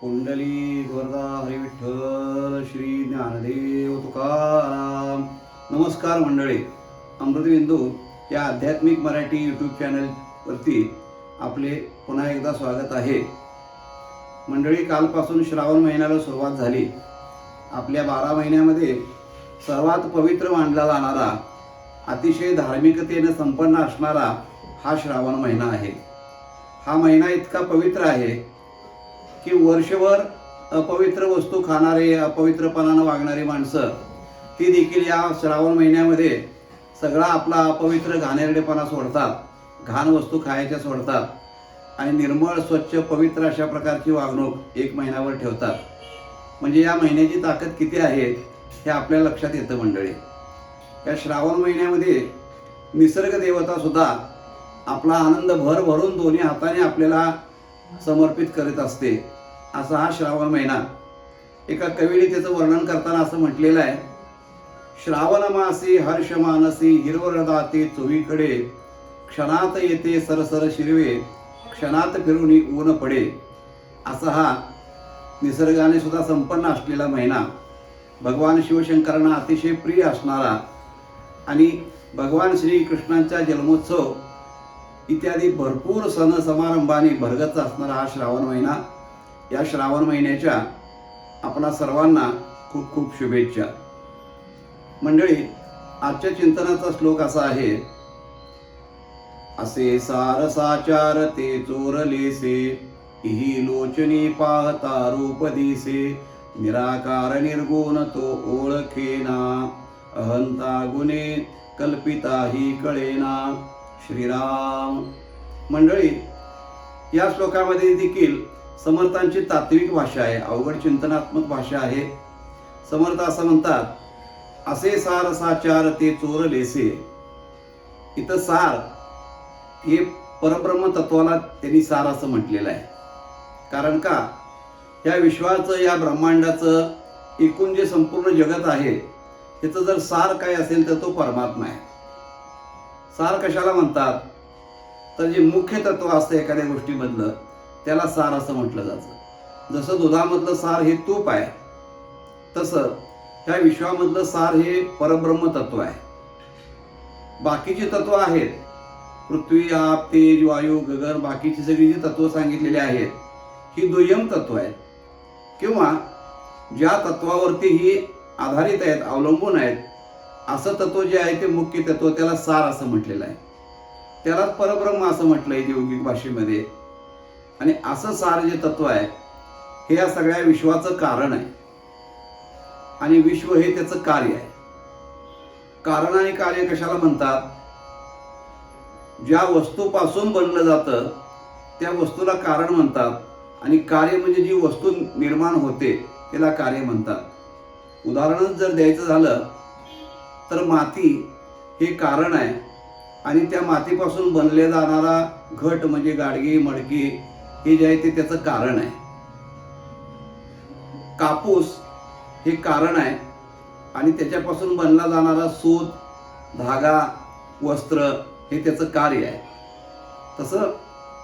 कुंडली गोरदा हरिविठ्ठल श्री ज्ञानदेव तुकाराम. नमस्कार मंडळी. अमृतबिंदू या आध्यात्मिक मराठी यूट्यूब चॅनलवरती आपले पुन्हा एकदा स्वागत आहे. मंडळी कालपासून श्रावण महिन्याला सुरुवात झाली. आपल्या बारा महिन्यामध्ये सर्वात पवित्र मानला जाणारा अतिशय धार्मिकतेने संपन्न असणारा हा श्रावण महिना आहे. हा महिना इतका पवित्र आहे की वर्षभर अपवित्र वस्तू खाणारे अपवित्रपणानं वागणारी माणसं ती देखील या श्रावण महिन्यामध्ये सगळा आपला अपवित्र घाणेरडेपणा सोडतात घाण वस्तू खायच्या सोडतात आणि निर्मळ स्वच्छ पवित्र अशा प्रकारची वागणूक एक महिन्यावर ठेवतात. म्हणजे या महिन्याची ताकद किती आहे हे आपल्या लक्षात येतं मंडळी. या श्रावण महिन्यामध्ये निसर्ग देवतासुद्धा आपला आनंद भर भरून दोन्ही हाताने आपल्याला समर्पित करीत असते असा हा श्रावण महिना. एका कवीने त्याचं वर्णन करताना असं म्हटलेलं आहे श्रावण मासी हर्ष मानसी हिरवरदाते चोवीकडे. क्षणात येते सरसर शिरवे क्षणात फिरून ऊन पडे. असा हा निसर्गाने सुद्धा संपन्न असलेला महिना. भगवान शिवशंकरांना अतिशय प्रिय असणारा आणि भगवान श्रीकृष्णांचा जन्मोत्सव इत्यादी भरपूर सण समारंभाने भरगत असणारा हा श्रावण महिना. या श्रावण महिन्याच्या आपणा सर्वांना खूप खूप शुभेच्छा. मंडळी आजच्या चिंतनाचा श्लोक असा आहे. असे सारसाचार ते चोरलेसे इही लोचनी पाहता रूप दिसे निराकार निर्गुण तो ओळखेना अहंता गुणे कल्पिता ही कळेना. श्रीराम. मंडळी या श्लोकामध्ये देखील समर्थांची तात्विक भाषा आहे अवघड चिंतनात्मक भाषा आहे. समर्थ असं म्हणतात असे सार साचार ते चोर लेसे. इथं सार हे परब्रह्म तत्वाला त्यांनी सार असं म्हटलेलं आहे. कारण का? या विश्वाचं या ब्रह्मांडाचं एकूण जे संपूर्ण जगत आहे त्याचं जर सार काय असेल तर तो परमात्मा आहे. सार कशाला म्हणतात? तर जे मुख्य तत्व असतं एखाद्या गोष्टीमधलं त्याला सार असं म्हटलं जातं. जसं दुधामधलं सार हे तूप आहे तसं ह्या विश्वामधलं सार हे परब्रह्म तत्व आहे. बाकीची तत्व आहेत. पृथ्वी आप तेज वायू गगन बाकीची सगळी जी तत्व सांगितलेली आहेत ही दुय्यम तत्व आहेत. किंवा ज्या तत्वावरती ही आधारित आहेत अवलंबून आहेत असं तत्व जे आहे ते मुख्य तत्व त्याला सार असं म्हटलेलं आहे. त्यालाच परब्रह्म असं म्हटलं आहे औद्योगिक भाषेमध्ये. आणि असं सार जे तत्व आहे हे या सगळ्या विश्वाचं कारण आहे. आणि विश्व हे त्याचं कार्य आहे. कारण आणि कार्य कशाला म्हणतात? ज्या वस्तूपासून बनलं जातं त्या वस्तूला कारण म्हणतात. आणि कार्य म्हणजे जी वस्तू निर्माण होते त्याला कार्य म्हणतात. उदाहरणच जर द्यायचं झालं तर माती हे कारण आहे. आणि त्या मातीपासून बनले जाणारा घट म्हणजे गाडगी मडकी हे जे आहे ते त्याचं कारण आहे. कापूस हे कारण आहे. आणि त्याच्यापासून बनला जाणारा सूत धागा वस्त्र हे त्याचं कार्य आहे. तसं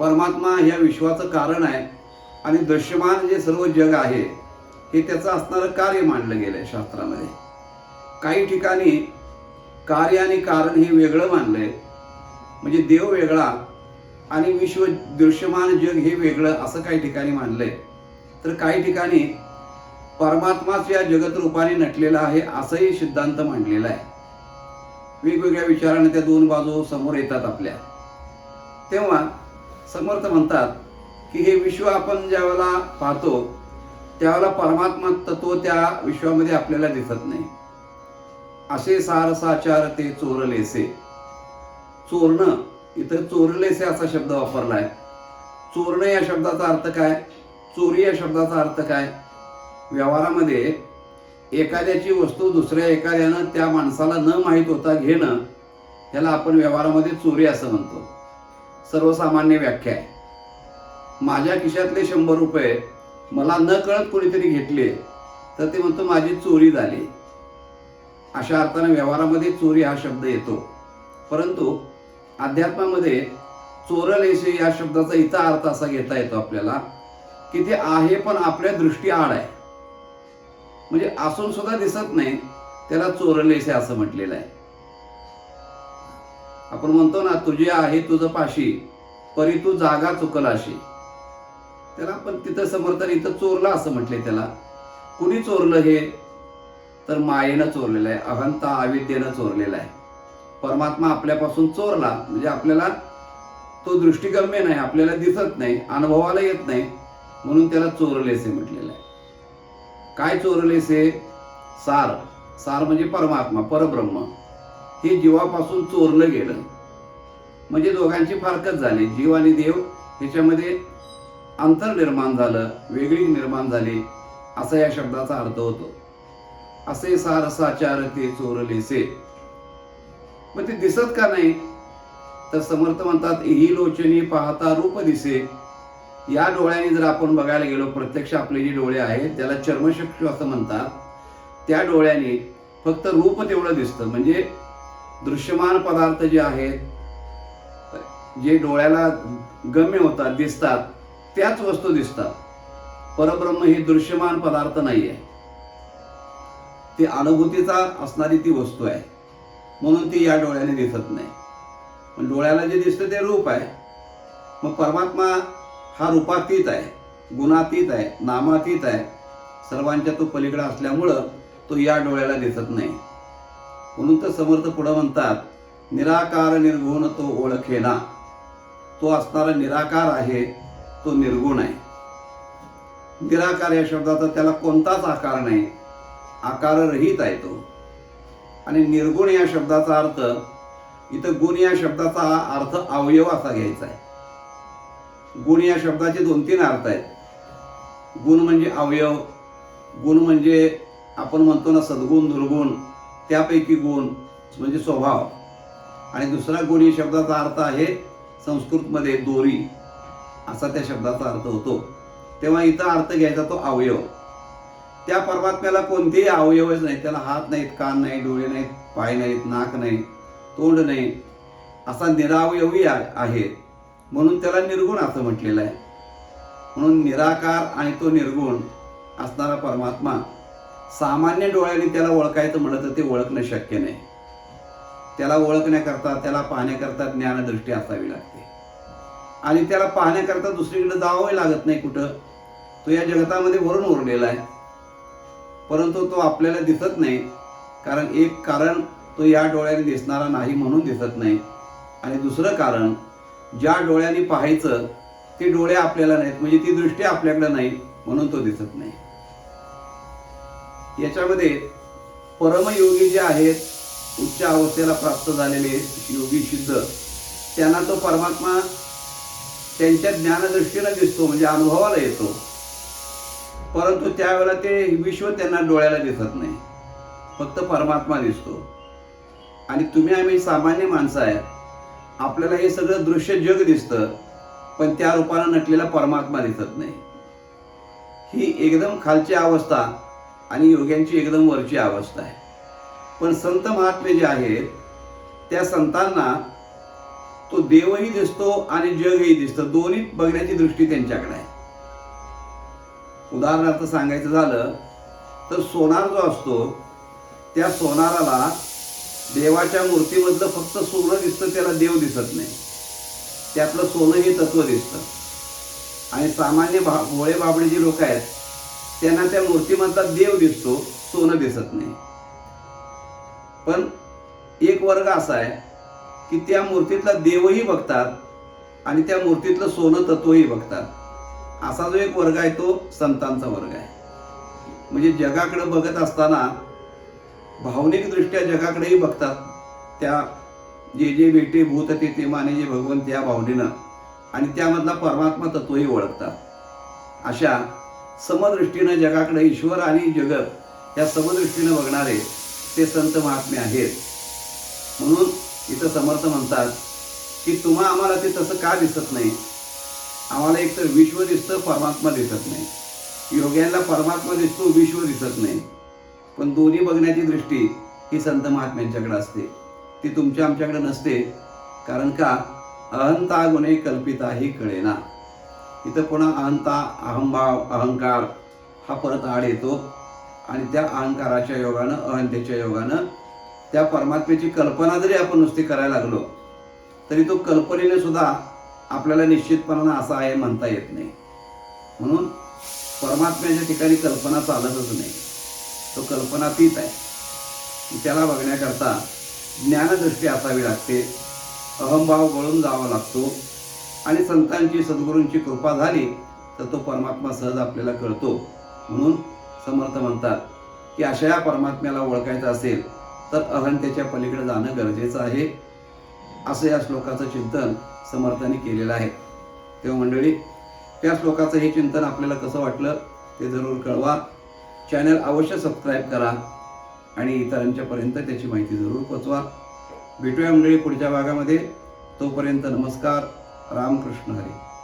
परमात्मा ह्या विश्वाचं कारण आहे. आणि दृश्यमान जे सर्व जग आहे हे त्याचं असणारं कार्य मानलं गेलं आहे शास्त्रामध्ये. काही ठिकाणी कार्य आणि कारण हे वेगळं मानलं आहे म्हणजे देव वेगळा आणि विश्व दृश्यमान जग हे वेगळं असं काही ठिकाणी मानलं आहे तर काही ठिकाणी परमात्माच या जगत रूपाने नटलेला आहे असंही सिद्धांत मांडलेला आहे. वेगवेगळ्या विचाराने त्या दोन बाजू समोर येतात आपल्या. तेव्हा समर्थ म्हणतात की हे विश्व आपण ज्यावेळेला पाहतो त्यावेळेला परमात्मा तत्व त्या विश्वामध्ये आपल्याला दिसत नाही. असे सारसाचार ते चोरलेसे. चोरणं इथं चोरलेसे असा शब्द वापरलाय. चोरणं या शब्दाचा अर्थ काय? चोरी या शब्दाचा अर्थ काय? व्यवहारामध्ये एखाद्याची वस्तू दुसऱ्या एखाद्यानं त्या माणसाला न माहीत होता घेणं याला आपण व्यवहारामध्ये चोरी असं म्हणतो. सर्वसामान्य व्याख्या आहे. माझ्या खिशातले शंभर रुपये मला न कळत कोणीतरी घेतले तर ते म्हणतो माझी चोरी झाली. अशा अर्थाने व्यवहारामध्ये चोरी हा शब्द येतो. परंतु अध्यात्मामध्ये चोरलेसे या शब्दाचा इथं अर्थ असा घेता येतो आपल्याला की ते आहे पण आपल्या दृष्टी आड आहे. म्हणजे असून सुद्धा दिसत नाही त्याला चोरलेसे असं म्हटलेलं आहे. आपण म्हणतो ना तुझे आहे तुझं पाशी परी तू जागा चुकलाशी. त्याला पण तिथं समर्थन इथं चोरला असं म्हटले त्याला. कुणी चोरलं हे? तर मायेनं चोरलेलं आहे अहंता अविद्येनं चोरलेला आहे. परमात्मा आपल्यापासून चोरला म्हणजे आपल्याला तो दृष्टिगम्य नाही आपल्याला दिसत नाही अनुभवाला येत नाही म्हणून त्याला चोरलेसे म्हटलेलं आहे. काय चोरलेसे? सार. सार म्हणजे परमात्मा परब्रह्म. हे जीवापासून चोरलं गेलं. म्हणजे दोघांची फारकत झाली. जीव आणि देव ह्याच्यामध्ये अंतर निर्माण झालं वेगळी निर्माण झाली असा या शब्दाचा अर्थ होतो. असे सारसाचार ते चोरलेसे मग ते दिसत का नाही? तर समर्थ म्हणतात ही लोचनी पाहता रूप दिसे. या डोळ्याने जर आपण बघायला गेलो प्रत्यक्ष आपले जे डोळे आहेत त्याला चर्मचक्षु असं म्हणतात. त्या डोळ्याने फक्त रूप तेवढं दिसतं. म्हणजे दृश्यमान पदार्थ जे आहेत जे डोळ्याला गम्य होतात दिसतात त्याच वस्तू दिसतात. परब्रह्म हे दृश्यमान पदार्थ नाही आहे ती अनुभूतीचा असणारी ती वस्तू आहे. म्हणून ती या डोळ्याने दिसत नाही. पण डोळ्याला जे दिसतं ते रूप आहे. मग परमात्मा हा रूपातीत आहे गुणातीत आहे नामातीत आहे. सर्वांच्या तो पलीकडे असल्यामुळं तो या डोळ्याला दिसत नाही. म्हणून तर समर्थ पुढं म्हणतात निराकार निर्गुण तो ओळखेना. तो असणारा निराकार आहे तो निर्गुण आहे. निराकार या शब्दाचा त्याला कोणताच आकार नाही. आकाररहित आहे तो. आणि निर्गुण या शब्दाचा अर्थ इथं गुण या शब्दाचा अर्थ अवयव असा घ्यायचा आहे. गुण या शब्दाचे दोन तीन अर्थ आहेत. गुण म्हणजे अवयव गुण म्हणजे आपण म्हणतो ना सद्गुण दुर्गुण त्यापैकी गुण म्हणजे स्वभाव. आणि दुसरा गुण या शब्दाचा अर्थ आहे संस्कृतमध्ये दोरी असा त्या शब्दाचा अर्थ होतो. तेव्हा इथं अर्थ घ्यायचा तो अवयव. त्या परमात्म्याला कोणतेही अवयवच नाही त्याला हात नाहीत कान नाही डोळे नाहीत पाय नाहीत नाक नाही तोंड नाही. असा निरावयवी आ- आहे. म्हणून त्याला निर्गुण असं म्हटलेलं आहे. म्हणून निराकार आणि तो निर्गुण असणारा परमात्मा सामान्य डोळ्याने त्याला ओळखायचं म्हणलं तर ते ओळखणं शक्य नाही. त्याला ओळखण्याकरता त्याला पाहण्याकरता ज्ञानदृष्टी असावी लागते. आणि त्याला पाहण्याकरता दुसरीकडे जावंही लागत नाही कुठं. तो या जगतामध्ये भरून उरलेला आहे. परंतु तो आपल्याला दिसत नाही. कारण एक कारण तो या डोळ्याने दिसणारा नाही म्हणून दिसत नाही. आणि दुसरं कारण ज्या डोळ्याने पाहायचं ते डोळे आपल्याला नाहीत. म्हणजे ती दृष्टी आपल्याकडे नाही म्हणून तो दिसत नाही. याच्यामध्ये परमयोगी जे आहेत उच्च अवस्थेला प्राप्त झालेले योगी सिद्ध त्यांना तो परमात्मा त्यांच्या ज्ञानदृष्टीनं दिसतो म्हणजे अनुभवाला येतो. परंतु त्यावेळेला ते विश्व त्यांना डोळ्याला दिसत नाही. फक्त परमात्मा दिसतो. आणि तुम्ही आम्ही सामान्य माणसं आहे आपल्याला हे सगळं दृश्य जग दिसतं पण त्या रूपानं नटलेला परमात्मा दिसत नाही. ही एकदम खालची अवस्था आणि योग्यांची एकदम वरची अवस्था आहे. पण संत महात्मे जे आहेत त्या संतांना तो देवही दिसतो आणि जगही दिसतं. दोन्ही बघण्याची दृष्टी त्यांच्याकडे आहे. उदाहरणार्थ सांगायचं झालं तर सोनार जो असतो त्या सोनाराला देवाच्या मूर्तीमधलं फक्त सोनं दिसतं त्याला देव दिसत नाही. त्यातलं सोनं हे तत्व दिसतं. आणि सामान्य भा भोळे बाबडे जे लोक आहेत त्यांना त्या मूर्तीमधला देव दिसतो सोनं दिसत नाही. पण एक वर्ग असा आहे की त्या मूर्तीतला देवही बघतात आणि त्या मूर्तीतलं सोनं तत्वही बघतात. असा जो एक वर्ग आहे तो संतांचा वर्ग आहे. म्हणजे जगाकडे बघत असताना भावनिकदृष्ट्या जगाकडेही बघतात. त्या जे जे बेटे भूत ते ते माने जे भगवंत या भावनेनं आणि त्यामधला परमात्मा तत्वही ओळखतात. अशा समदृष्टीनं जगाकडे ईश्वर आणि जगत या समदृष्टीनं बघणारे ते संत महात्मे आहेत. म्हणून इथं समर्थ म्हणतात की तुम्हा आम्हाला ते तसं का दिसत नाही? आम्हाला एक तर विश्व दिसतं परमात्मा दिसत नाही. योग्यांना परमात्मा दिसतो विश्व दिसत नाही. पण दोन्ही बघण्याची दृष्टी ही संत महात्म्यांच्याकडे असते. ती तुमच्या आमच्याकडे नसते कारण का? अहंता गुन्हे कल्पिता ही कळेना. इथं पुन्हा अहंता अहंभाव अहंकार हा परत आड येतो. आणि त्या अहंकाराच्या योगानं अहंतेच्या योगानं त्या परमात्म्याची कल्पना जरी आपण नुसती करायला लागलो तरी तो कल्पनेने सुद्धा आपल्याला निश्चितपणानं असा आहे म्हणता येत नाही. म्हणून परमात्म्याच्या ठिकाणी कल्पना चालतच नाही. तो कल्पनातीत आहे. त्याला बघण्याकरता ज्ञानदृष्टी असावी लागते. अहंभाव गळून जावा लागतो. आणि संतांची सद्गुरूंची कृपा झाली तर तो परमात्मा सहज आपल्याला कळतो. म्हणून समर्थ म्हणतात की अशा या परमात्म्याला ओळखायचं असेल तर अहंतेच्या पलीकडे जाणं गरजेचं आहे. असं या श्लोकाचं चिंतन समर्थांनी केलेलं आहे. तेव्हा मंडळी त्या श्लोकाचं हे चिंतन आपल्याला कसं वाटलं ते जरूर कळवा. चॅनल अवश्य सबस्क्राईब करा आणि इतरांच्यापर्यंत त्याची माहिती जरूर पोचवा. भेटूया मंडळी पुढच्या भागामध्ये. तोपर्यंत नमस्कार. रामकृष्ण हरी.